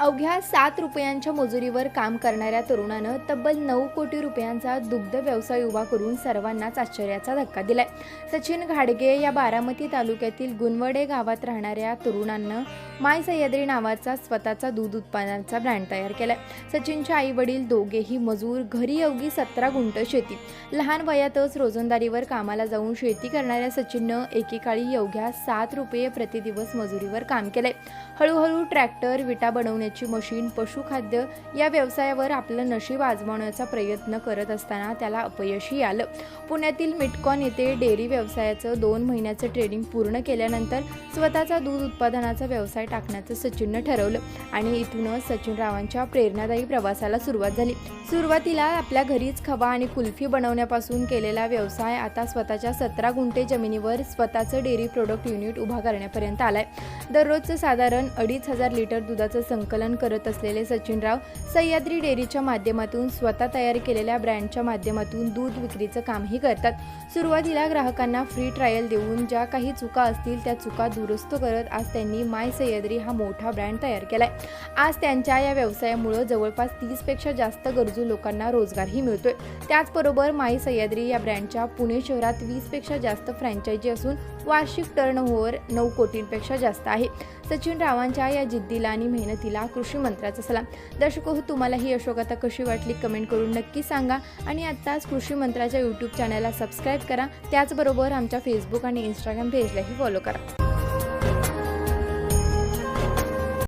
अवघ्या सात रुपयांच्या मजुरीवर काम करणाऱ्या तरुणानं तब्बल नऊ कोटी रुपयांचा दुग्ध व्यवसाय उभा करून सर्वांनाच आश्चर्याचा धक्का दिलाय. सचिन घाडगे या बारामती तालुक्यातील गुणवडे गावात राहणाऱ्या तरुणांनं माय सह्याद्री नावाचा स्वतःचा दूध उत्पादनाचा ब्रँड तयार केलाय. सचिनचे आई वडील दोघेही मजूर घरी अवघी सतरा गुंट शेती. लहान वयातच रोजंदारीवर कामाला जाऊन शेती करणाऱ्या सचिननं एकेकाळी अवघ्या सात रुपये प्रतिदिवस मजुरीवर काम केलंय. हळूहळू ट्रॅक्टर विटा बनवण्याची मशीन पशुखाद्य या व्यवसायावर आपलं नशीब आजमावण्याचा प्रयत्न करत असताना त्याला अपयशी आलं. पुण्यातील मिटकॉन येथे डेअरी व्यवसायाचं दोन महिन्याचं ट्रेनिंग पूर्ण केल्यानंतर स्वतःचा दूध उत्पादनाचा व्यवसाय टाकण्याचं सचिननं ठरवलं आणि इथूनच सचिन रावांच्या प्रेरणादायी प्रवासाला सुरुवात झाली. सुरुवातीला आपल्या घरीच खवा आणि कुल्फी बनवण्यापासून केलेला व्यवसाय आता स्वतःच्या सतरा गुंठे जमिनीवर स्वतःचं डेअरी प्रोडक्ट युनिट उभा करण्यापर्यंत आलाय. दररोजचं साधारण अडीच हजार लिटर दुधाचं संकलन करत असलेले सचिनराव सह्याद्री डेअरीच्या माध्यमातून स्वतः तयार केलेल्या ब्रँडच्या माध्यमातून दूध विक्रीचं कामही करतात. सुरुवातीला ग्राहकांना फ्री ट्रायल देऊन ज्या काही चुका असतील त्या चुका दुरुस्त करत आज त्यांनी माय सह्याद्री हा मोठा ब्रँड तयार केलाय. आज त्यांच्या या व्यवसायामुळं जवळपास तीसपेक्षा जास्त गरजू लोकांना रोजगारही मिळतोय. त्याचबरोबर माई सह्याद्री या ब्रँडच्या पुणे शहरात वीसपेक्षा जास्त फ्रँचायझी असून वार्षिक टर्नओव्हर नऊ कोटींपेक्षा जास्त आहे. सचिन रावांच्या या जिद्दीला आणि मेहनतीला कृषी मंत्र्याचा सलाम. दर्शको हो तुम्हाला ही यशोगाथा कशी वाटली कमेंट करून नक्की सांगा. आणि आत्ताच कृषी मंत्र्याच्या यूट्यूब चॅनलला सबस्क्राईब करा. त्याचबरोबर आमच्या फेसबुक आणि इंस्टाग्राम पेजलाही फॉलो करा.